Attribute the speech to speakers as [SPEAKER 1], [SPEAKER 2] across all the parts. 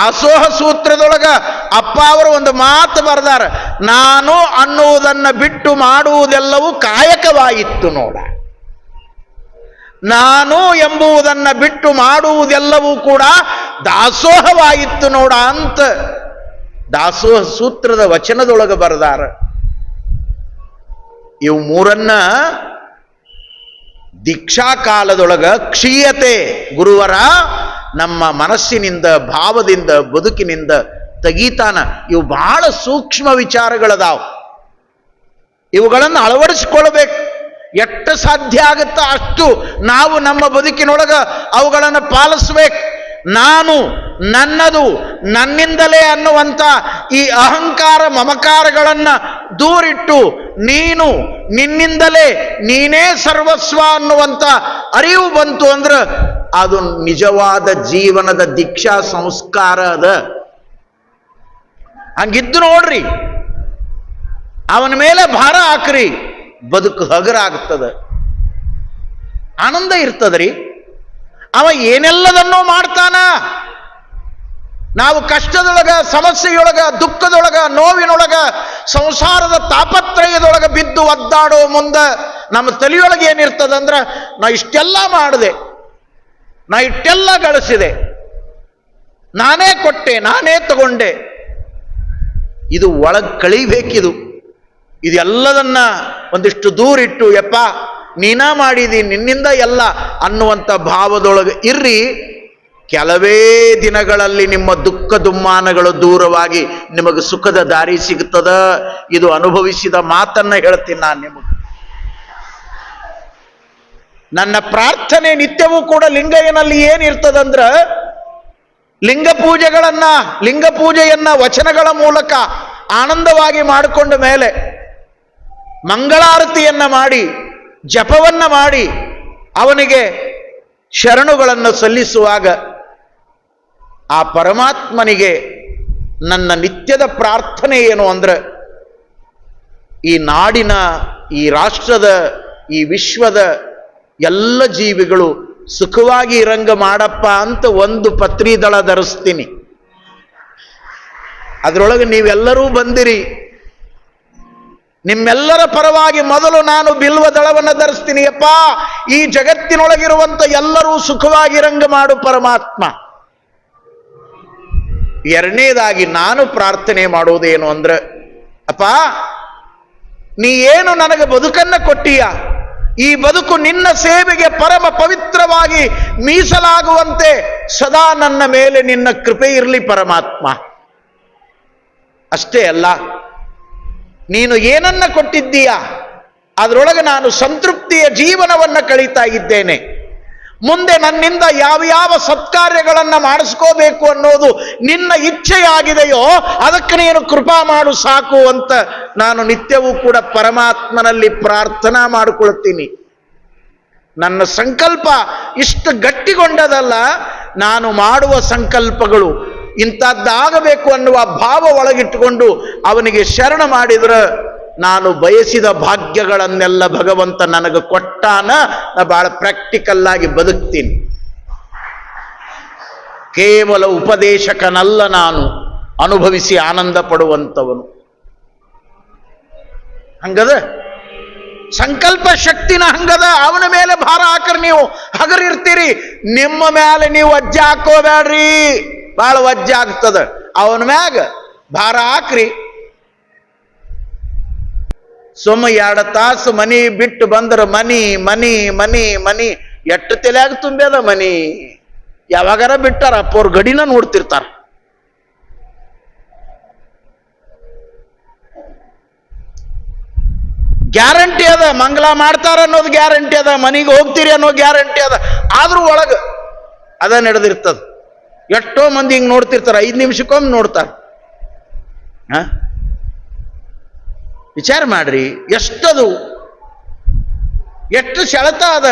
[SPEAKER 1] ದಾಸೋಹ ಸೂತ್ರದೊಳಗ ಅಪ್ಪ ಅವರು ಒಂದು ಮಾತು ಬರೆದಾರ, ನಾನು ಅನ್ನುವುದನ್ನ ಬಿಟ್ಟು ಮಾಡುವುದೆಲ್ಲವೂ ಕಾಯಕವಾಯಿತ್ತು ನೋಡ. ನಾನು ಎಂಬುವುದನ್ನು ಬಿಟ್ಟು ಮಾಡುವುದೆಲ್ಲವೂ ಕೂಡ ದಾಸೋಹವಾಯಿತ್ತು ನೋಡ ಅಂತ ದಾಸೋಹ ಸೂತ್ರದ ವಚನದೊಳಗೆ ಬರೆದಾರ. ಇವು ಮೂರನ್ನ ದೀಕ್ಷಾ ಕಾಲದೊಳಗ ಕ್ಷೀಯತೆ, ಗುರುವರ ನಮ್ಮ ಮನಸ್ಸಿನಿಂದ, ಭಾವದಿಂದ, ಬದುಕಿನಿಂದ ತೆಗೀತಾನ. ಇವು ಬಹಳ ಸೂಕ್ಷ್ಮ ವಿಚಾರಗಳದಾವ. ಇವುಗಳನ್ನು ಅಳವಡಿಸಿಕೊಳ್ಬೇಕು ಎಷ್ಟು ಸಾಧ್ಯ ಆಗುತ್ತೋ ಅಷ್ಟು ನಾವು ನಮ್ಮ ಬದುಕಿನೊಳಗೆ ಅವುಗಳನ್ನು ಪಾಲಿಸ್ಬೇಕು. ನಾನು ನನ್ನದು ನನ್ನಿಂದಲೇ ಅನ್ನುವಂಥ ಈ ಅಹಂಕಾರ ಮಮಕಾರಗಳನ್ನ ದೂರಿಟ್ಟು ನೀನು ನಿನ್ನಿಂದಲೇ ನೀನೇ ಸರ್ವಸ್ವ ಅನ್ನುವಂಥ ಅರಿವು ಬಂತು ಅಂದ್ರೆ ಅದು ನಿಜವಾದ ಜೀವನದ ದೀಕ್ಷಾ ಸಂಸ್ಕಾರ ಅದ. ಹಂಗಿದ್ದು ನೋಡ್ರಿ, ಅವನ ಮೇಲೆ ಭಾರ ಹಾಕ್ರಿ, ಬದುಕು ಹಗರ ಆಗ್ತದ ಆನಂದ ಇರ್ತದ್ರಿ. ಅವ ಏನೆಲ್ಲದನ್ನೂ ಮಾಡ್ತಾನ? ನಾವು ಕಷ್ಟದೊಳಗ, ಸಮಸ್ಯೆಯೊಳಗ, ದುಃಖದೊಳಗ, ನೋವಿನೊಳಗ, ಸಂಸಾರದ ತಾಪತ್ರಯದೊಳಗ ಬಿದ್ದು ಒದ್ದಾಡೋ ಮುಂದ ನಮ್ಮ ತಲೆಯೊಳಗೆ ಏನಿರ್ತದಂದ್ರೆ, ನಾ ಇಷ್ಟೆಲ್ಲ ಮಾಡಿದೆ. ನಾ ಇಷ್ಟೆಲ್ಲ ಗಳಿಸಿದೆ. ನಾನೇ ಕೊಟ್ಟೆ, ನಾನೇ ತಗೊಂಡೆ. ಇದು ಒಳಗೆ ಕಳಿಬೇಕಿದು. ಇದೆಲ್ಲದನ್ನ ಒಂದಿಷ್ಟು ದೂರಿಟ್ಟು ಯಪ್ಪ, ನೀನಾ ಮಾಡಿದಿ, ನಿನ್ನಿಂದ ಎಲ್ಲ ಅನ್ನುವಂಥ ಭಾವದೊಳಗೆ ಇರ್ರಿ. ಕೆಲವೇ ದಿನಗಳಲ್ಲಿ ನಿಮ್ಮ ದುಃಖ ದುಮ್ಮಾನಗಳು ದೂರವಾಗಿ ನಿಮಗೆ ಸುಖದ ದಾರಿ ಸಿಗುತ್ತದ? ಇದು ಅನುಭವಿಸಿದ ಮಾತನ್ನ ಹೇಳ್ತೀನಿ ನಾನು ನಿಮಗೆ. ನನ್ನ ಪ್ರಾರ್ಥನೆ ನಿತ್ಯವೂ ಕೂಡ ಲಿಂಗಯ್ಯನಲ್ಲಿ ಏನಿರ್ತದಂದ್ರ, ಲಿಂಗ ಪೂಜೆಗಳನ್ನ, ಲಿಂಗ ಪೂಜೆಯನ್ನ ವಚನಗಳ ಮೂಲಕ ಆನಂದವಾಗಿ ಮಾಡಿಕೊಂಡ ಮೇಲೆ ಮಂಗಳಾರತಿಯನ್ನ ಮಾಡಿ, ಜಪವನ್ನ ಮಾಡಿ ಅವನಿಗೆ ಶರಣುಗಳನ್ನು ಸಲ್ಲಿಸುವಾಗ ಆ ಪರಮಾತ್ಮನಿಗೆ ನನ್ನ ನಿತ್ಯದ ಪ್ರಾರ್ಥನೆ ಏನು ಅಂದ್ರೆ, ಈ ನಾಡಿನ, ಈ ರಾಷ್ಟ್ರದ, ಈ ವಿಶ್ವದ ಎಲ್ಲ ಜೀವಿಗಳು ಸುಖವಾಗಿ ಇರಂಗ ಮಾಡಪ್ಪ ಅಂತ ಒಂದು ಪತ್ರಿದಳ ಧರಿಸ್ತೀನಿ. ಅದರೊಳಗೆ ನೀವೆಲ್ಲರೂ ಬಂದಿರಿ. ನಿಮ್ಮೆಲ್ಲರ ಪರವಾಗಿ ಮೊದಲು ನಾನು ಬಿಲ್ವ ದಳವನ್ನು ಧರಿಸ್ತೀನಿ. ಅಪ್ಪ ಈ ಜಗತ್ತಿನೊಳಗಿರುವಂತ ಎಲ್ಲರೂ ಸುಖವಾಗಿ ಸುಖವಾಗಿರಂಗ ಮಾಡು ಪರಮಾತ್ಮ. ಎರಡನೇದಾಗಿ ನಾನು ಪ್ರಾರ್ಥನೆ ಮಾಡುವುದೇನು ಅಂದ್ರೆ, ಅಪ್ಪ, ನೀ ಏನು ನನಗೆ ಬದುಕನ್ನ ಕೊಟ್ಟೀಯ? ಈ ಬದುಕು ನಿನ್ನ ಸೇವೆಗೆ ಪರಮ ಪವಿತ್ರವಾಗಿ ಮೀಸಲಾಗುವಂತೆ ಸದಾ ನನ್ನ ಮೇಲೆ ನಿನ್ನ ಕೃಪೆ ಇರಲಿ ಪರಮಾತ್ಮ. ಅಷ್ಟೇ ಅಲ್ಲ, ನೀನು ಏನನ್ನ ಕೊಟ್ಟಿದ್ದೀಯಾ? ಅದರೊಳಗೆ ನಾನು ಸಂತೃಪ್ತಿಯ ಜೀವನವನ್ನ ಕಳೀತಾ ಇದ್ದೇನೆ. ಮುಂದೆ ನನ್ನಿಂದ ಯಾವ ಯಾವ ಸತ್ಕಾರ್ಯಗಳನ್ನು ಮಾಡಿಸ್ಕೋಬೇಕು ಅನ್ನೋದು ನಿನ್ನ ಇಚ್ಛೆಯಾಗಿದೆಯೋ ಅದಕ್ಕೆ ನೀನು ಕೃಪಾ ಮಾಡು ಸಾಕು ಅಂತ ನಾನು ನಿತ್ಯವೂ ಕೂಡ ಪರಮಾತ್ಮನಲ್ಲಿ ಪ್ರಾರ್ಥನಾ ಮಾಡಿಕೊಳ್ತೀನಿ. ನನ್ನ ಸಂಕಲ್ಪ ಇಷ್ಟು ಗಟ್ಟಿಗೊಂಡದಲ್ಲ, ನಾನು ಮಾಡುವ ಸಂಕಲ್ಪಗಳು ಇಂಥದ್ದಾಗಬೇಕು ಅನ್ನುವ ಭಾವ ಒಳಗಿಟ್ಟುಕೊಂಡು ಅವನಿಗೆ ಶರಣ ಮಾಡಿದ್ರೆ ನಾನು ಬಯಸಿದ ಭಾಗ್ಯಗಳನ್ನೆಲ್ಲ ಭಗವಂತ ನನಗೆ ಕೊಟ್ಟಾನ, ನಾ ಬಹಳ ಪ್ರಾಕ್ಟಿಕಲ್ ಆಗಿ ಬದುಕ್ತೀನಿ. ಕೇವಲ ಉಪದೇಶಕನಲ್ಲ ನಾನು, ಅನುಭವಿಸಿ ಆನಂದ ಪಡುವಂಥವನು. ಹಂಗದ? ಸಂಕಲ್ಪ ಶಕ್ತಿನ ಹಂಗದ? ಅವನ ಮೇಲೆ ಭಾರ ಹಾಕ್ರಿ ನೀವು, ಹಗರಿರ್ತೀರಿ. ನಿಮ್ಮ ಮೇಲೆ ನೀವು ಅಜ್ಜ ಹಾಕೋಬೇಡ್ರಿ. ಬಹಳ ವಜ್ಜೆ ಆಗ್ತದ. ಅವನ ಮ್ಯಾಗ ಭಾರ ಹಾಕ್ರಿ. ಸುಮ್ಮ ಎರಡು ತಾಸು ಮನಿ ಬಿಟ್ಟು ಬಂದ್ರ ಮನಿ ಮನಿ ಮನಿ ಮನಿ. ಎಟ್ಟು ತಲೆಯಾಗ ತುಂಬ್ಯದ ಮನಿ? ಯಾವಾಗಾರ ಬಿಟ್ಟಾರ, ಅಪ್ಪವ್ರ ಗಡಿನ ನೋಡ್ತಿರ್ತಾರ. ಗ್ಯಾರಂಟಿ ಅದ, ಮಂಗಲ ಮಾಡ್ತಾರ ಅನ್ನೋದು ಗ್ಯಾರಂಟಿ ಅದ, ಮನೆಗೆ ಹೋಗ್ತೀರಿ ಅನ್ನೋ ಗ್ಯಾರಂಟಿ ಅದ. ಆದ್ರೂ ಒಳಗ ಅದ ನಡೆದಿರ್ತದ. ಎಷ್ಟೋ ಮಂದಿ ಹಿಂಗ್ ನೋಡ್ತಿರ್ತಾರ, ಐದು ನಿಮಿಷಕ್ಕೊಮ್ಮೆ ನೋಡ್ತಾರ. ಹ? ವಿಚಾರ ಮಾಡ್ರಿ, ಎಷ್ಟದು? ಎಷ್ಟು ಸೆಳೆತ ಅದ?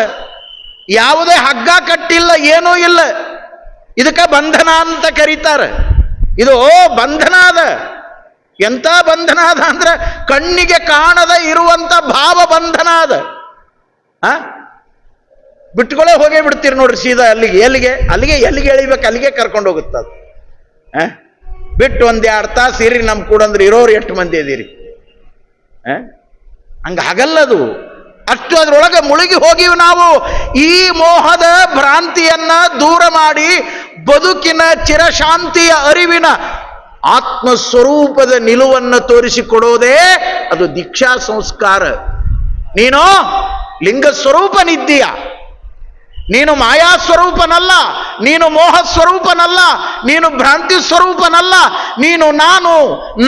[SPEAKER 1] ಯಾವುದೇ ಹಗ್ಗ ಕಟ್ಟಿಲ್ಲ, ಏನೂ ಇಲ್ಲ. ಇದಕ್ಕ ಬಂಧನ ಅಂತ ಕರೀತಾರೆ. ಇದು ಬಂಧನ ಅದ. ಎಂತ ಬಂಧನ ಅದ ಅಂದ್ರೆ ಕಣ್ಣಿಗೆ ಕಾಣದ ಇರುವಂತ ಭಾವ ಬಂಧನ ಅದ. ಆ? ಬಿಟ್ಕೊಳ್ಳೆ ಹೋಗೇ ಬಿಡ್ತೀರಿ ನೋಡ್ರಿ ಸೀದಾ ಅಲ್ಲಿಗೆ. ಎಲ್ಲಿಗೆ? ಅಲ್ಲಿಗೆ, ಎಲ್ಲಿಗೆ ಎಳಿಬೇಕು? ಅಲ್ಲಿಗೆ ಕರ್ಕೊಂಡು ಹೋಗುತ್ತದ? ಬಿಟ್ಟು ಒಂದೆರಡು ತಾಸು ಇರಿ ನಮ್ ಕೂಡ ಅಂದ್ರೆ ಇರೋರು ಎಷ್ಟು ಮಂದಿ ಇದೀರಿ? ಆ? ಹಂಗ ಹಾಗಲ್ಲದು ಅಷ್ಟು ಅದರೊಳಗೆ ಮುಳುಗಿ ಹೋಗಿವಿ ನಾವು. ಈ ಮೋಹದ ಭ್ರಾಂತಿಯನ್ನ ದೂರ ಮಾಡಿ ಬದುಕಿನ ಚಿರಶಾಂತಿಯ ಅರಿವಿನ ಆತ್ಮ ಸ್ವರೂಪದ ನಿಲುವನ್ನು ತೋರಿಸಿಕೊಡೋದೇ ಅದು ದೀಕ್ಷಾ ಸಂಸ್ಕಾರ. ನೀನು ಲಿಂಗ ಸ್ವರೂಪನಿದ್ದೀಯ. ನೀನು ಮಾಯಾ ಸ್ವರೂಪನಲ್ಲ, ನೀನು ಮೋಹ ಸ್ವರೂಪನಲ್ಲ, ನೀನು ಭ್ರಾಂತಿ ಸ್ವರೂಪನಲ್ಲ, ನೀನು ನಾನು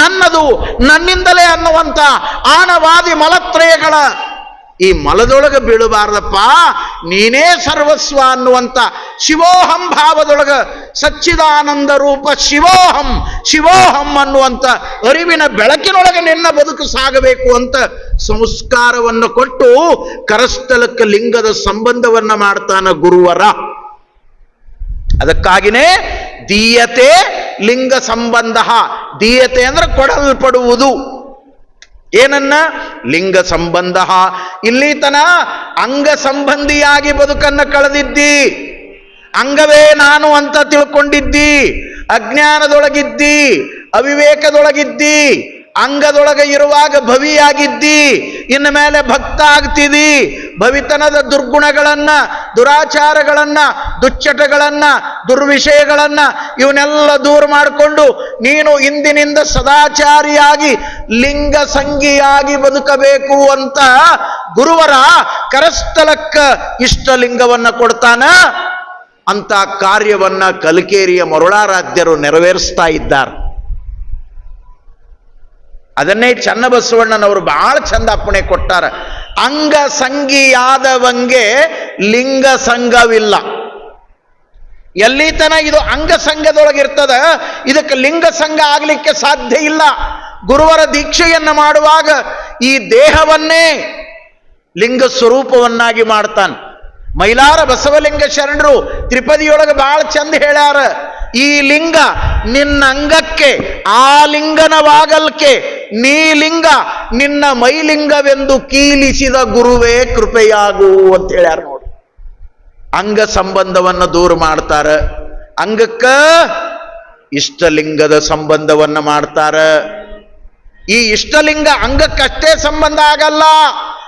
[SPEAKER 1] ನನ್ನದು ನನ್ನಿಂದಲೇ ಅನ್ನುವಂಥ ಆಣವಾದಿ ಮಲತ್ರಯಗಳ ಈ ಮಲದೊಳಗೆ ಬೀಳಬಾರ್ದಪ್ಪ, ನೀನೇ ಸರ್ವಸ್ವ ಅನ್ನುವಂಥ ಶಿವೋಹಂ ಭಾವದೊಳಗೆ ಸಚ್ಚಿದಾನಂದ ರೂಪ ಶಿವೋಹಂ ಶಿವೋಹಂ ಅನ್ನುವಂಥ ಅರಿವಿನ ಬೆಳಕಿನೊಳಗೆ ನಿನ್ನ ಬದುಕು ಸಾಗಬೇಕು ಅಂತ ಸಂಸ್ಕಾರವನ್ನು ಕೊಟ್ಟು ಕರಸ್ಥಲಕ್ಕೆ ಲಿಂಗದ ಸಂಬಂಧವನ್ನು ಮಾಡ್ತಾನ ಗುರುವರ. ಅದಕ್ಕಾಗಿನೇ ದೀಯತೆ ಲಿಂಗ ಸಂಬಂಧ. ದೀಯತೆ ಅಂದ್ರೆ ಕೊಡಲ್ಪಡುವುದು. ಏನನ್ನ? ಲಿಂಗ ಸಂಬಂಧ. ಇಲ್ಲಿ ತನ ಅಂಗ ಸಂಬಂಧಿಯಾಗಿ ಬದುಕನ್ನು ಕಳೆದಿದ್ದಿ. ಅಂಗವೇ ನಾನು ಅಂತ ತಿಳ್ಕೊಂಡಿದ್ದಿ. ಅಜ್ಞಾನದೊಳಗಿದ್ದಿ. ಅವಿವೇಕದೊಳಗಿದ್ದಿ. ಅಂಗದೊಳಗೆ ಇರುವಾಗ ಭವಿಯಾಗಿದ್ದಿ, ಇನ್ನು ಮೇಲೆ ಭಕ್ತ ಆಗ್ತಿದಿ. ಭವಿತನದ ದುರ್ಗುಣಗಳನ್ನ, ದುರಾಚಾರಗಳನ್ನ, ದುಶ್ಚಟಗಳನ್ನ, ದುರ್ವಿಷಯಗಳನ್ನ ಇವನ್ನೆಲ್ಲ ದೂರ ಮಾಡಿಕೊಂಡು ನೀನು ಇಂದಿನಿಂದ ಸದಾಚಾರಿಯಾಗಿ ಲಿಂಗ ಸಂಗಿಯಾಗಿ ಬದುಕಬೇಕು ಅಂತ ಗುರುವರ ಕರಸ್ಥಲಕ್ಕ ಇಷ್ಟಲಿಂಗವನ್ನ ಕೊಡ್ತಾನ. ಅಂತ ಕಾರ್ಯವನ್ನ ಕಲಿಕೇರಿಯ ಮರುಳಾರಾಧ್ಯರು ನೆರವೇರಿಸ್ತಾ ಇದ್ದಾರೆ. ಅದನ್ನೇ ಚನ್ನಬಸವಣ್ಣನವರು ಬಹಳ ಚಂದ ಅಪ್ಪಣೆ ಕೊಟ್ಟಾರ. ಅಂಗ ಸಂಗಿಯಾದವಂಗೆ ಲಿಂಗ ಸಂಘವಿಲ್ಲ ಎಲ್ಲಿ ತನ ಇದು ಅಂಗ ಸಂಘದೊಳಗಿರ್ತದ ಇದಕ್ಕೆ ಲಿಂಗ ಸಂಘ ಆಗ್ಲಿಕ್ಕೆ ಸಾಧ್ಯ ಇಲ್ಲ. ಗುರುವರ ದೀಕ್ಷೆಯನ್ನು ಮಾಡುವಾಗ ಈ ದೇಹವನ್ನೇ ಲಿಂಗ ಸ್ವರೂಪವನ್ನಾಗಿ ಮಾಡ್ತಾನೆ. ಮೈಲಾರ ಬಸವಲಿಂಗ ಶರಣರು ತ್ರಿಪದಿಯೊಳಗೆ ಬಹಳ ಚಂದ ಹೇಳ್ಯಾರ, ಈ ಲಿಂಗ ನಿನ್ನ ಅಂಗಕ್ಕೆ, ಆ ಲಿಂಗನವಾಗಲ್ಕೆ ನೀ ಲಿಂಗ, ನಿನ್ನ ಮೈಲಿಂಗವೆಂದು ಕೀಲಿಸಿದ ಗುರುವೇ ಕೃಪೆಯಾಗು ಅಂತ ಹೇಳ್ಯಾರ ನೋಡಿ. ಅಂಗ ಸಂಬಂಧವನ್ನು ದೂರ ಮಾಡ್ತಾರ. ಅಂಗಕ್ಕ ಇಷ್ಟಲಿಂಗದ ಸಂಬಂಧವನ್ನ ಮಾಡ್ತಾರ. ಈ ಇಷ್ಟಲಿಂಗ ಅಂಗಕ್ಕಷ್ಟೇ ಸಂಬಂಧ ಆಗಲ್ಲ.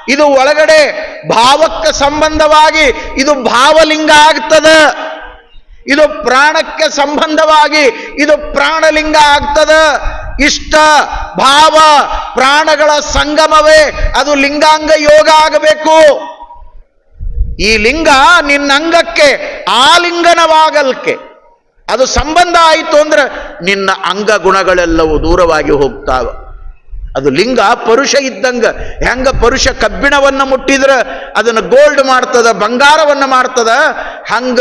[SPEAKER 1] ಇದು ಒಳಗಡೆ ಭಾವಕ್ಕೆ ಸಂಬಂಧವಾಗಿ ಇದು ಭಾವಲಿಂಗ ಆಗ್ತದ. ಇದು ಪ್ರಾಣಕ್ಕೆ ಸಂಬಂಧವಾಗಿ ಇದು ಪ್ರಾಣಲಿಂಗ ಆಗ್ತದ. ಇಷ್ಟ ಭಾವ ಪ್ರಾಣಗಳ ಸಂಗಮವೇ, ಅದು ಲಿಂಗಾಂಗ ಯೋಗ ಆಗಬೇಕು. ಈ ಲಿಂಗ ನಿನ್ನ ಅಂಗಕ್ಕೆ ಆ ಲಿಂಗನವಾಗಲ್ಕೆ ಅದು ಸಂಬಂಧ ಆಯಿತು ಅಂದ್ರೆ ನಿನ್ನ ಅಂಗ ಗುಣಗಳೆಲ್ಲವೂ ದೂರವಾಗಿ ಹೋಗ್ತಾವ. ಅದು ಲಿಂಗ ಪರುಷ ಇದ್ದಂಗ, ಹೆಂಗ ಪರುಷ ಕಬ್ಬಿಣವನ್ನು ಮುಟ್ಟಿದ್ರೆ ಅದನ್ನು ಗೋಲ್ಡ್ ಮಾಡ್ತದ, ಬಂಗಾರವನ್ನು ಮಾಡ್ತದ, ಹಂಗ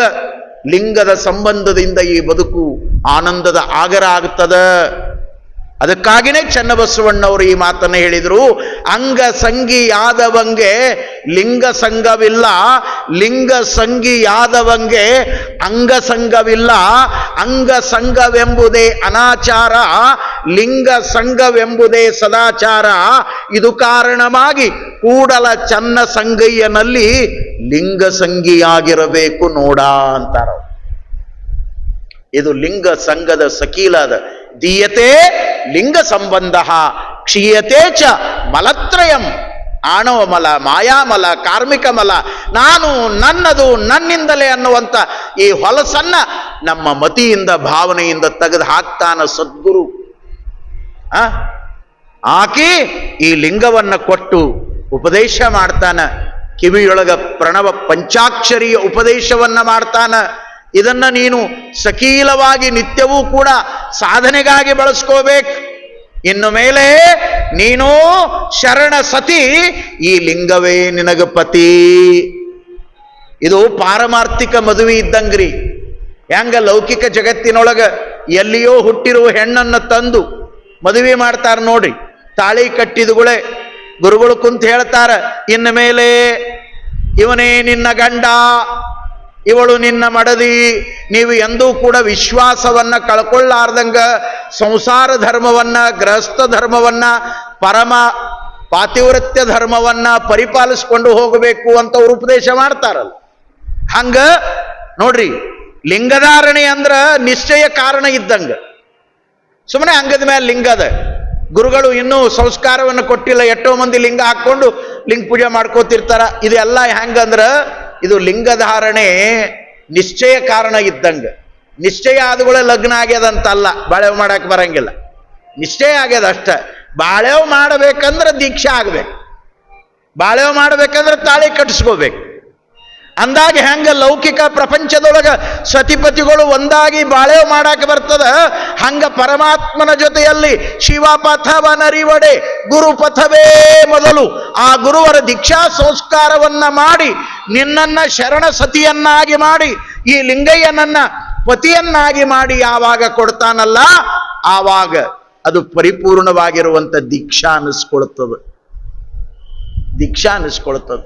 [SPEAKER 1] ಲಿಂಗದ ಸಂಬಂಧದಿಂದ ಈ ಬದುಕು ಆನಂದದ ಆಗರ ಆಗ್ತದ. ಅದಕ್ಕಾಗಿನೇ ಚನ್ನಬಸವಣ್ಣವರು ಈ ಮಾತನ್ನು ಹೇಳಿದರು ಅಂಗ ಸಂಗಿಯಾದವಂಗೆ ಲಿಂಗ ಸಂಘವಿಲ್ಲ ಲಿಂಗ ಸಂಗಿಯಾದವಂಗೆ ಅಂಗ ಸಂಘವಿಲ್ಲ ಅಂಗ ಸಂಘವೆಂಬುದೇ ಅನಾಚಾರ, ಲಿಂಗ ಸಂಘವೆಂಬುದೇ ಸದಾಚಾರ. ಇದು ಕಾರಣವಾಗಿ ಕೂಡಲ ಚನ್ನ ಸಂಗಯ್ಯನಲ್ಲಿ ಲಿಂಗ ಸಂಗಿಯಾಗಿರಬೇಕು ನೋಡ ಅಂತಾರ ಇದು ಲಿಂಗ ಸಂಘದ ಸಕೀಲಾದ ದೀಯತೆ ಲಿಂಗ ಸಂಬಂಧ, ಕ್ಷೀಯತೆ ಚ ಮಲತ್ರಯಂ. ಆಣವ ಮಲ ಮಾಯಾಮಲ ಕಾರ್ಮಿಕ ಮಲ ನಾನು ನನ್ನದು ನನ್ನಿಂದಲೇ ಅನ್ನುವಂಥ ಈ ಹೊಲಸನ್ನ ನಮ್ಮ ಮತಿಯಿಂದ, ಭಾವನೆಯಿಂದ ತೆಗೆದು ಹಾಕ್ತಾನ ಸದ್ಗುರು. ಆ? ಆಕಿ ಈ ಲಿಂಗವನ್ನ ಕೊಟ್ಟು ಉಪದೇಶ ಮಾಡ್ತಾನ. ಕಿವಿಯೊಳಗ ಪ್ರಣವ ಪಂಚಾಕ್ಷರಿಯ ಉಪದೇಶವನ್ನ ಮಾಡ್ತಾನ. ಇದನ್ನ ನೀನು ಸಕೀಲವಾಗಿ ನಿತ್ಯವೂ ಕೂಡ ಸಾಧನೆಗಾಗಿ ಬಳಸ್ಕೋಬೇಕು. ಇನ್ನು ಮೇಲೆ ನೀನು ಶರಣ ಸತಿ ಈ ಲಿಂಗವೇ ನಿನಗ ಪತಿ. ಇದು ಪಾರಮಾರ್ಥಿಕ ಮದುವೆ ಇದ್ದಂಗ್ರಿ. ಹೆಂಗ ಲೌಕಿಕ ಜಗತ್ತಿನೊಳಗ ಎಲ್ಲಿಯೋ ಹುಟ್ಟಿರುವ ಹೆಣ್ಣನ್ನು ತಂದು ಮದುವೆ ಮಾಡ್ತಾರೆ ನೋಡ್ರಿ. ತಾಳಿ ಕಟ್ಟಿದುಗಳೇ ಗುರುಗಳು ಕುಂತ ಹೇಳ್ತಾರ, ಇನ್ನು ಮೇಲೆ ಇವನೇ ನಿನ್ನ ಗಂಡ. ಇವಳು ನಿನ್ನ ಮಡದಿ. ನೀವು ಎಂದೂ ಕೂಡ ವಿಶ್ವಾಸವನ್ನ ಕಳ್ಕೊಳ್ಳಾರ್ದಂಗ ಸಂಸಾರ ಧರ್ಮವನ್ನ, ಗೃಹಸ್ಥ ಧರ್ಮವನ್ನ, ಪರಮ ಪಾತಿವ್ರತ್ಯ ಧರ್ಮವನ್ನ ಪರಿಪಾಲಿಸ್ಕೊಂಡು ಹೋಗಬೇಕು ಅಂತ ಅವ್ರು ಉಪದೇಶ ಮಾಡ್ತಾರಲ್ಲ. ಹಂಗ ನೋಡ್ರಿ, ಲಿಂಗಧಾರಣೆ ಅಂದ್ರ ನಿಶ್ಚಯ ಕಾರಣ ಇದ್ದಂಗ. ಸುಮ್ಮನೆ ಅಂಗದ ಮೇಲೆ ಲಿಂಗದ ಗುರುಗಳು ಇನ್ನೂ ಸಂಸ್ಕಾರವನ್ನು ಕೊಟ್ಟಿಲ್ಲ, ಎಷ್ಟೋ ಮಂದಿ ಲಿಂಗ ಹಾಕೊಂಡು ಲಿಂಗ ಪೂಜೆ ಮಾಡ್ಕೋತಿರ್ತಾರ. ಇದೆಲ್ಲ ಹೆಂಗಂದ್ರ ಇದು ಲಿಂಗಧಾರಣೆ ನಿಶ್ಚಯ ಕಾರಣ ಇದ್ದಂಗ. ನಿಶ್ಚಯ ಆದಗಳೇ ಲಗ್ನ ಆಗ್ಯದಂತಲ್ಲ ಬಾಳೆವ್ ಮಾಡಕ್ಕೆ ಬರಂಗಿಲ್ಲ. ನಿಶ್ಚಯ ಆಗ್ಯದ ಅಷ್ಟ. ಬಾಳೆವ್ ಮಾಡಬೇಕಂದ್ರೆ ದೀಕ್ಷೆ ಆಗ್ಬೇಕು. ಬಾಳೆವ್ ಮಾಡ್ಬೇಕಂದ್ರೆ ತಾಳಿ ಕಟ್ಟಿಸ್ಕೋಬೇಕು. ಅಂದಾಗ ಹೆಂಗ ಲೌಕಿಕ ಪ್ರಪಂಚದೊಳಗ ಸತಿಪತಿಗಳು ಒಂದಾಗಿ ಬಾಳೆ ಮಾಡಕ್ಕೆ ಬರ್ತದ? ಹಂಗ ಪರಮಾತ್ಮನ ಜೊತೆಯಲ್ಲಿ ಶಿವ ಪಥವನರಿವಡೆ ಗುರು ಪಥವೇ ಮೊದಲು. ಆ ಗುರುವರ ದೀಕ್ಷಾ ಸಂಸ್ಕಾರವನ್ನ ಮಾಡಿ, ನಿನ್ನನ್ನ ಶರಣ ಸತಿಯನ್ನಾಗಿ ಮಾಡಿ, ಈ ಲಿಂಗಯ್ಯನನ್ನ ಪತಿಯನ್ನಾಗಿ ಮಾಡಿ ಯಾವಾಗ ಕೊಡ್ತಾನಲ್ಲ, ಆವಾಗ ಅದು ಪರಿಪೂರ್ಣವಾಗಿರುವಂತ ದೀಕ್ಷಾ ಅನ್ನಿಸ್ಕೊಳ್ತದ ದೀಕ್ಷಾ ಅನ್ನಿಸ್ಕೊಳ್ತದ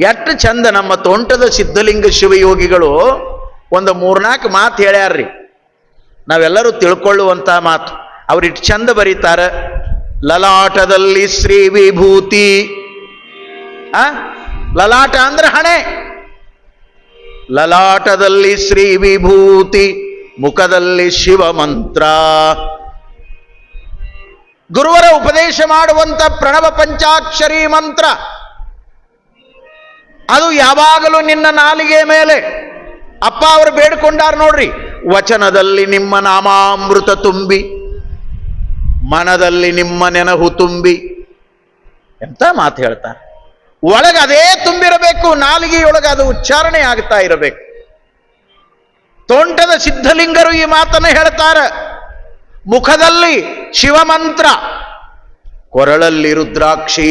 [SPEAKER 1] ಎಷ್ಟು ಚಂದ ನಮ್ಮ ತೋಂಟದ ಸಿದ್ಧಲಿಂಗ ಶಿವಯೋಗಿಗಳು ಒಂದು ಮೂರ್ನಾಲ್ಕು ಮಾತು ಹೇಳ್ಯಾರ್ರಿ. ನಾವೆಲ್ಲರೂ ತಿಳ್ಕೊಳ್ಳುವಂತ ಮಾತು. ಅವ್ರಿಟ್ಟು ಚಂದ ಬರೀತಾರೆ, ಲಲಾಟದಲ್ಲಿ ಶ್ರೀ ವಿಭೂತಿ. ಆ? ಲಲಾಟ ಅಂದ್ರೆ ಹಣೆ. ಲಲಾಟದಲ್ಲಿ ಶ್ರೀ ವಿಭೂತಿ, ಮುಖದಲ್ಲಿ ಶಿವ ಮಂತ್ರ. ಗುರುವರ ಉಪದೇಶ ಮಾಡುವಂತ ಪ್ರಣವ ಪಂಚಾಕ್ಷರಿ ಮಂತ್ರ. ಅದು ಯಾವಾಗಲೂ ನಿನ್ನ ನಾಲಿಗೆ ಮೇಲೆ. ಅಪ್ಪ ಅವರು ಬೇಡಿಕೊಂಡಾರ ನೋಡ್ರಿ, ವಚನದಲ್ಲಿ ನಿಮ್ಮ ನಾಮಾಮೃತ ತುಂಬಿ, ಮನದಲ್ಲಿ ನಿಮ್ಮ ನೆನಹು ತುಂಬಿ. ಎಂತ ಮಾತು ಹೇಳ್ತಾರೆ ಒಳಗೆ ಅದೇ ತುಂಬಿರಬೇಕು, ನಾಲಿಗೆಯೊಳಗೆ ಅದು ಉಚ್ಚಾರಣೆ ಆಗ್ತಾ ಇರಬೇಕು. ತೋಂಟದ ಸಿದ್ಧಲಿಂಗರು ಈ ಮಾತನ್ನ ಹೇಳ್ತಾರೆ. ಮುಖದಲ್ಲಿ ಶಿವಮಂತ್ರ, ಕೊರಳಲ್ಲಿ ರುದ್ರಾಕ್ಷಿ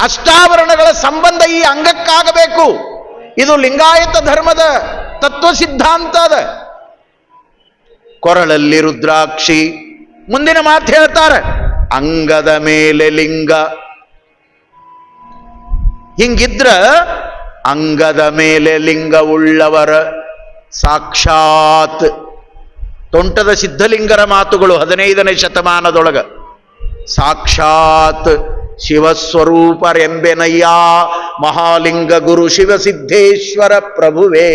[SPEAKER 1] ಅಷ್ಟಾವರಣಗಳ ಸಂಬಂಧ ಈ ಅಂಗಕ್ಕಾಗಬೇಕು. ಇದು ಲಿಂಗಾಯತ ಧರ್ಮದ ತತ್ವ ಸಿದ್ಧಾಂತ ಅದ. ಕೊರಳಲ್ಲಿ ರುದ್ರಾಕ್ಷಿ, ಮುಂದಿನ ಮಾತು ಹೇಳ್ತಾರೆ, ಅಂಗದ ಮೇಲೆ ಲಿಂಗ. ಹಿಂಗಿದ್ರ ಅಂಗದ ಮೇಲೆ ಲಿಂಗ ಉಳ್ಳವರ ಸಾಕ್ಷಾತ್. ತೊಂಟದ ಸಿದ್ಧಲಿಂಗರ ಮಾತುಗಳು ಹದಿನೈದನೇ ಶತಮಾನದೊಳಗ. ಸಾಕ್ಷಾತ್. ಶಿವಸ್ವರೂಪರೆಂಬೆನಯ್ಯ ಮಹಾಲಿಂಗ ಗುರು ಶಿವಸಿದ್ದೇಶ್ವರ ಪ್ರಭುವೇ.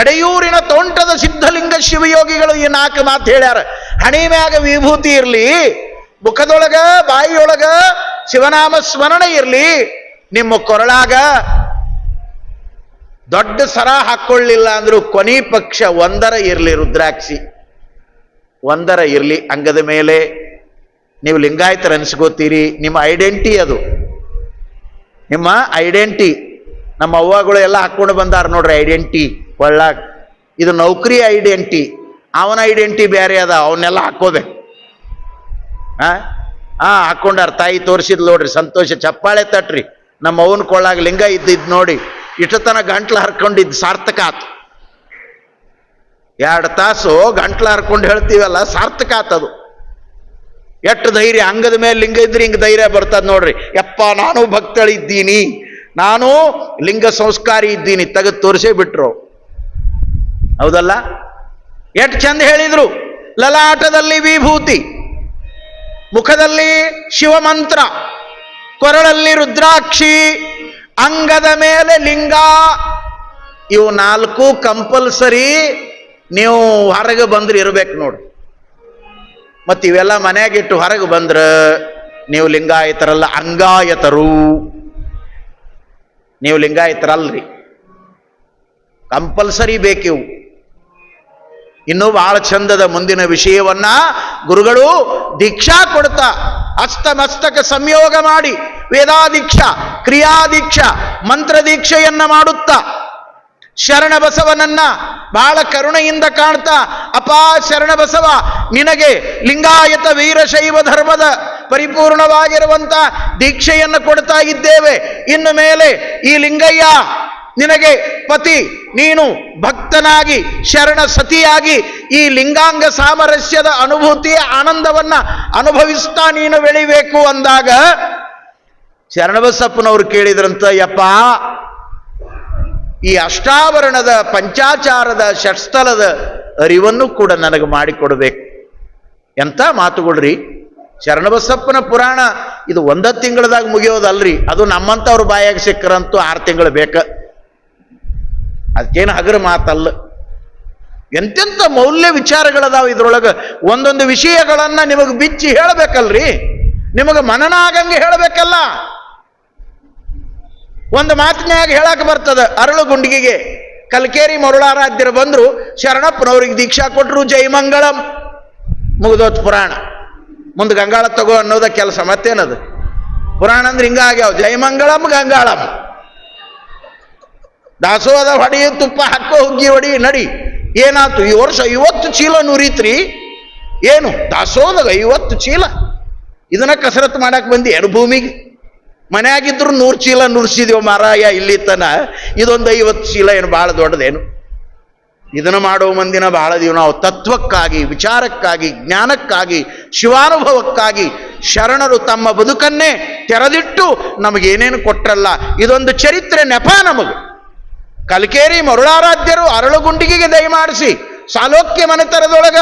[SPEAKER 1] ಎಡೆಯೂರಿನ ತೋಂಟದ ಸಿದ್ಧಲಿಂಗ ಶಿವಯೋಗಿಗಳು ಈ ನಾಲ್ಕು ಮಾತು ಹೇಳ್ಯಾರ. ಹಣಿ ಮ್ಯಾಗ ವಿಭೂತಿ ಇರಲಿ, ಮುಖದೊಳಗ, ಬಾಯಿಯೊಳಗ ಶಿವನಾಮ ಸ್ಮರಣೆ ಇರಲಿ, ನಿಮ್ಮ ಕೊರಳಾಗ ದೊಡ್ಡ ಸರ ಹಾಕೊಳ್ಳಿಲ್ಲ ಅಂದ್ರೂ ಕೊನಿ ಪಕ್ಷ ಒಂದರ ಇರಲಿ ರುದ್ರಾಕ್ಷಿ. ಒಂದರ ಇರಲಿ ಅಂಗದ ಮೇಲೆ ನೀವು ಲಿಂಗಾಯತರ ಅನ್ಸ್ಕೋತೀರಿ, ನಿಮ್ಮ ಐಡೆಂಟಿ ಅದು. ನಿಮ್ಮ ಐಡೆಂಟಿ ನಮ್ಮ ಅವ್ವಗಳು ಎಲ್ಲ ಹಾಕ್ಕೊಂಡು ಬಂದಾರ ನೋಡ್ರಿ ಐಡೆಂಟಿ ಒಳ್ಳಾಗ. ಇದು ನೌಕರಿ ಐಡೆಂಟಿ ಅವನ ಐಡೆಂಟಿ ಬೇರೆ ಅದ, ಅವನ್ನೆಲ್ಲ ಹಾಕೋಬೇಕು ಹಾ ಹಾ ಹಾಕೊಂಡಾರ ತಾಯಿ ತೋರಿಸಿದ್ ನೋಡ್ರಿ, ಸಂತೋಷ. ಚಪ್ಪಾಳೆ ತಟ್ರಿ. ನಮ್ಮ ಅವನ ಕೊಳ್ಳಾಗ ಲಿಂಗ ಇದ್ದಿದ್ ನೋಡಿ ಇಷ್ಟತನ ಗಂಟ್ಲು ಹರ್ಕೊಂಡಿದ್ದು ಸಾರ್ಥಕ ಆತು. ಎರಡು ತಾಸು ಗಂಟ್ಲು ಹರ್ಕೊಂಡು ಹೇಳ್ತೀವಲ್ಲ, ಸಾರ್ಥಕ ಆತದು ಎಷ್ಟು ಧೈರ್ಯ? ಅಂಗದ ಮೇಲೆ ಲಿಂಗ ಇದ್ರೆ ಹಿಂಗೆ ಧೈರ್ಯ ಬರ್ತದ ನೋಡ್ರಿ. ಯಪ್ಪ, ನಾನು ಭಕ್ತಳಿದ್ದೀನಿ. ನಾನು ಲಿಂಗ ಸಂಸ್ಕಾರಿ ಇದ್ದೀನಿ. ತೆಗೆದು ತೋರಿಸೇ ಬಿಟ್ರು. ಹೌದಲ್ಲ? ಎಷ್ಟು ಚಂದ ಹೇಳಿದ್ರು. ಲಲಾಟದಲ್ಲಿ ವಿಭೂತಿ, ಮುಖದಲ್ಲಿ ಶಿವಮಂತ್ರ, ಕೊರಳಲ್ಲಿ ರುದ್ರಾಕ್ಷಿ, ಅಂಗದ ಮೇಲೆ ಲಿಂಗ. ಇವು ನಾಲ್ಕು ಕಂಪಲ್ಸರಿ ನೀವು ಹೊರಗೆ ಬಂದ್ರೆ ಇರಬೇಕು ನೋಡ್ರಿ. ಮತ್ತು ಇವೆಲ್ಲ ಮನೆಯಾಗಿಟ್ಟು ಹೊರಗೆ ಬಂದ್ರೆ ನೀವು ಲಿಂಗಾಯತರಲ್ಲ, ಅಂಗಾಯತರು. ನೀವು ಲಿಂಗಾಯತರಲ್ರಿ. ಕಂಪಲ್ಸರಿ ಬೇಕಿವು. ಇನ್ನೂ ಭಾಳ ಚಂದದ ಮುಂದಿನ ವಿಷಯವನ್ನ ಗುರುಗಳು ದೀಕ್ಷಾ ಕೊಡ್ತಾ ಅಸ್ತಮಸ್ತಕ ಸಂಯೋಗ ಮಾಡಿ, ವೇದಾದೀಕ್ಷಾ, ಕ್ರಿಯಾದೀಕ್ಷಾ ಮಂತ್ರ ದೀಕ್ಷೆಯನ್ನ ಮಾಡುತ್ತಾ. ಶರಣ ಬಸವನನ್ನ ಬಹಳ ಕರುಣೆಯಿಂದ ಕಾಣ್ತಾ ಅಪಾ ಶರಣ ಬಸವ ನಿನಗೆ ಲಿಂಗಾಯತ ವೀರಶೈವ ಧರ್ಮದ ಪರಿಪೂರ್ಣವಾಗಿರುವಂತ ದೀಕ್ಷೆಯನ್ನು ಕೊಡ್ತಾ ಇದ್ದೇವೆ. ಇನ್ನು ಮೇಲೆ ಈ ಲಿಂಗಯ್ಯ ನಿನಗೆ ಪತಿ, ನೀನು ಭಕ್ತನಾಗಿ, ಶರಣ ಸತಿಯಾಗಿ ಈ ಲಿಂಗಾಂಗ ಸಾಮರಸ್ಯದ ಅನುಭೂತಿಯ ಆನಂದವನ್ನ ಅನುಭವಿಸ್ತಾ ನೀನು ಬೆಳಿಬೇಕು ಅಂದಾಗ, ಶರಣಬಸಪ್ಪನವರು ಕೇಳಿದ್ರಂತ, ಯಪ್ಪ ಈ ಅಷ್ಟಾವರಣದ ಪಂಚಾಚಾರದ ಷಟ್ಸ್ಥಲದ ಅರಿವನ್ನು ಕೂಡ ನನಗೆ ಮಾಡಿಕೊಡ್ಬೇಕು. ಎಂಥ ಮಾತುಗಳ್ರಿ? ಶರಣಬಸಪ್ಪನ ಪುರಾಣ ಇದು ಒಂದ ತಿಂಗಳದಾಗ ಮುಗಿಯೋದಲ್ರಿ. ಅದು ನಮ್ಮಂಥವ್ರ ಬಾಯಾಗ ಸಿಕ್ಕರಂತೂ ಆರು ತಿಂಗಳು ಬೇಕ. ಅದಕ್ಕೇನು ಹಗರ ಮಾತಲ್ಲ. ಎಂತೆಂಥ ಮೌಲ್ಯ ವಿಚಾರಗಳದಾವ ಇದ್ರೊಳಗೆ. ಒಂದೊಂದು ವಿಷಯಗಳನ್ನ ನಿಮಗೆ ಬಿಚ್ಚಿ ಹೇಳಬೇಕಲ್ರಿ? ನಿಮಗೆ ಮನನ ಆಗಂಗೆ ಹೇಳಬೇಕಲ್ಲ? ಒಂದು ಮಾತಿನಾಗ ಹೇಳಕ್ಕೆ ಬರ್ತದ, ಅರಳು ಗುಂಡಿಗೆಗೆ. ಕಲ್ಕೇರಿ ಮರುಳಾರಾಧ್ಯರು ಬಂದ್ರು, ಶರಣಪ್ಪನವ್ರಿಗೆ ದೀಕ್ಷಾ ಕೊಟ್ರು ಜೈಮಂಗಳಂ ಮುಗಿದೋತ್ ಪುರಾಣ. ಮುಂದೆ ಗಂಗಾಳ ತಗೋ ಅನ್ನೋದ ಕೆಲಸ ಮತ್ತೇನದು? ಪುರಾಣ ಅಂದ್ರೆ ಹಿಂಗ ಆಗ್ಯಾವ ಜೈಮಂಗಳಂ ಗಂಗಾಳಂ. ದಾಸೋದ ಹೊಡಿ, ತುಪ್ಪ ಹಾಕೋ, ಹುಗ್ಗಿ ಹೊಡಿ, ನಡಿ. ಏನಾತು, ಈ ವರ್ಷ ಐವತ್ತು ಚೀಲ ನುರಿತ್ರಿ. ಏನು, ದಾಸೋಹದಾಗ ಐವತ್ತು ಚೀಲ. ಇದನ್ನ ಕಸರತ್ತು ಮಾಡಕ್ ಬಂದಿ, ಎರಡು ಭೂಮಿಗೆ. ಮನ್ಯಾಗಿದ್ರು ನೂರು ಚೀಲ ನುರ್ಸಿದೀವಿ ಮಾರಾಯ, ಇಲ್ಲಿ ತನ. ಇದೊಂದು ಐವತ್ತು ಚೀಲ ಏನು ಭಾಳ ದೊಡ್ಡದೇನು? ಇದನ್ನು ಮಾಡೋ ಮಂದಿನ ಬಹಳ ದೀವ್ ನಾವು. ತತ್ವಕ್ಕಾಗಿ, ವಿಚಾರಕ್ಕಾಗಿ, ಜ್ಞಾನಕ್ಕಾಗಿ, ಶಿವಾನುಭವಕ್ಕಾಗಿ ಶರಣರು ತಮ್ಮ ಬದುಕನ್ನೇ ತೆರೆದಿಟ್ಟು ನಮಗೇನೇನು ಕೊಟ್ಟರಲ್ಲ ಇದೊಂದು ಚರಿತ್ರೆ ನೆಪ ನಮಗೆ. ಕಲ್ಕೇರಿ ಮರುಳಾರಾಧ್ಯರು ಅರಳುಗುಂಡಿಗೆಗೆ ದಯಮಾಡಿಸಿ, ಸಾಲೋಕ್ಯ ಮನೆತನದೊಳಗ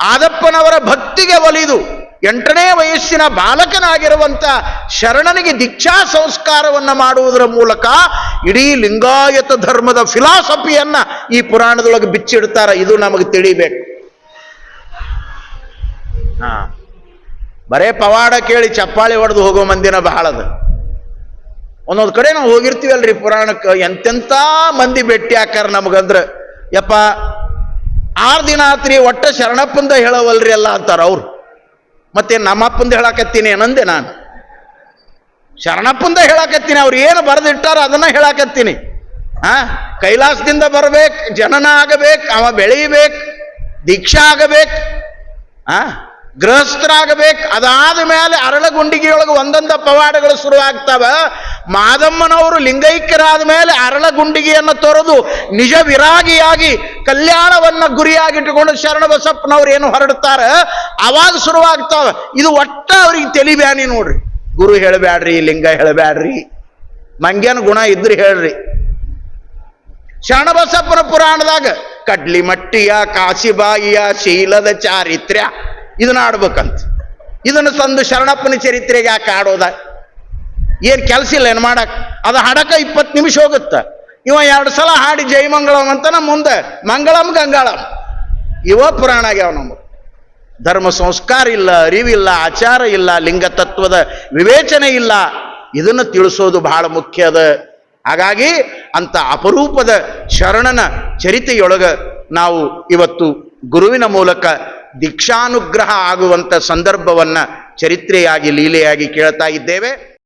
[SPEAKER 1] ಆದಪ್ಪನವರ ಭಕ್ತಿಗೆ ಒಲಿದು ಎಂಟನೇ ವಯಸ್ಸಿನ ಬಾಲಕನಾಗಿರುವಂತ ಶರಣನಿಗೆ ದೀಕ್ಷಾ ಸಂಸ್ಕಾರವನ್ನ ಮಾಡುವುದರ ಮೂಲಕ ಇಡೀ ಲಿಂಗಾಯತ ಧರ್ಮದ ಫಿಲಾಸಫಿಯನ್ನ ಈ ಪುರಾಣದೊಳಗೆ ಬಿಚ್ಚಿಡ್ತಾರ. ಇದು ನಮಗೆ ತಿಳಿಬೇಕು. ಹಾ. ಬರೇ ಪವಾಡ ಕೇಳಿ ಚಪ್ಪಾಳಿ ಹೊಡೆದು ಹೋಗೋ ಮಂದಿನ ಬಹಳದು ಒಂದೊಂದು ಕಡೆ ನಾವು ಹೋಗಿರ್ತೀವಲ್ರಿ ಪುರಾಣಕ್ಕೆ ಎಂತೆಂಥ ಮಂದಿ ಭೇಟಿ ಹಾಕಾರ ನಮಗಂದ್ರ. ಯಪ್ಪ, ಆರು ದಿನ ಆತ್ರಿ ಒಟ್ಟ ಶರಣಪ್ಪಂದ ಹೇಳವಲ್ರಿ ಅಲ್ಲ ಅಂತಾರ ಅವ್ರು. ಮತ್ತೆ ನಮ್ಮಪ್ಪಂದು ಹೇಳಾಕತ್ತೀನಿ ಏನಂದೆ ನಾನು? ಶರಣಪ್ಪಂದ ಹೇಳಾಕತ್ತೀನಿ, ಅವ್ರು ಏನು ಬರೆದಿಟ್ಟಾರ ಅದನ್ನ ಹೇಳಾಕತ್ತೀನಿ. ಆ? ಕೈಲಾಸದಿಂದ ಬರ್ಬೇಕು, ಜನನ ಆಗಬೇಕು, ಅವ ಬೆಳೀಬೇಕು, ದೀಕ್ಷಾ ಆಗಬೇಕು, ಆ? ಗೃಹಸ್ಥರಾಗಬೇಕು ಅದಾದ ಮೇಲೆ ಅರಳಗುಂಡಿಗೆಯೊಳಗೆ ಒಂದೊಂದು ಪವಾಡಗಳು ಶುರುವಾಗ್ತಾವ. ಮಾದಮ್ಮನವರು ಲಿಂಗೈಕ್ಯರಾದ ಮೇಲೆ ಅರಳಗುಂಡಿಗೆಯನ್ನು ತೊರೆದು ನಿಜ ವಿರಾಗಿಯಾಗಿ ಕಲ್ಯಾಣವನ್ನ ಗುರಿಯಾಗಿಟ್ಟುಕೊಂಡು ಶರಣ ಬಸಪ್ಪನವ್ರು ಏನು ಹೊರಡ್ತಾರ? ಅವಾಗ ಶುರುವಾಗ್ತಾವ. ಇದು ಒಟ್ಟ ಅವ್ರಿಗೆ ತೆಲಿಬ್ಯಾನಿ ನೋಡ್ರಿ. ಗುರು ಹೇಳಬ್ಯಾಡ್ರಿ, ಲಿಂಗ ಹೇಳಬ್ಯಾಡ್ರಿ. ಮಂಗ್ಯನ ಗುಣ ಇದ್ರಿ ಹೇಳ್ರಿ. ಶರಣಬಸಪ್ಪನ ಪುರಾಣದಾಗ ಕಡ್ಲಿ ಮಟ್ಟಿಯ ಕಾಶಿಬಾಯಿಯ ಶೀಲದ ಚಾರಿತ್ರ್ಯ, ಇದನ್ನ ಆಡ್ಬೇಕಂತ. ಇದನ್ನು ತಂದು ಶರಣಪ್ಪನ ಚರಿತ್ರೆಗೆ ಯಾಕೆ ಆಡೋದ? ಏನ್ ಕೆಲಸ ಇಲ್ಲ, ಏನು ಮಾಡಕ್ಕೆ ಅದು ಹಾಡಕ್ಕೆ ಇಪ್ಪತ್ತು ನಿಮಿಷ ಹೋಗುತ್ತೆ. ಇವ ಎರಡು ಸಲ ಹಾಡಿ ಜಯಮಂಗಳಂ ಅಂತ ನಮ್ಮ ಮುಂದೆ. ಮಂಗಳಂ, ಗಂಗಾಳಂ. ಇವ ಪುರಾಣ ಆಗ್ಯಾವ ನಮಗೆ. ಧರ್ಮ ಸಂಸ್ಕಾರ ಇಲ್ಲ, ಅರಿವಿಲ್ಲ, ಆಚಾರ ಇಲ್ಲ, ಲಿಂಗ ತತ್ವದ ವಿವೇಚನೆ ಇಲ್ಲ. ಇದನ್ನು ತಿಳಿಸೋದು ಬಹಳ ಮುಖ್ಯ ಅದ. ಹಾಗಾಗಿ ಅಂತ ಅಪರೂಪದ ಶರಣನ ಚರಿತೆಯೊಳಗ ನಾವು ಇವತ್ತು ಗುರುವಿನ ಮೂಲಕ ದೀಕ್ಷಾನುಗ್ರಹ ಆಗುವಂತ ಸಂದರ್ಭವನ್ನ ಚರಿತ್ರೆಯಾಗಿ, ಲೀಲೆಯಾಗಿ ಕೇಳ್ತಾ ಇದ್ದೇವೆ.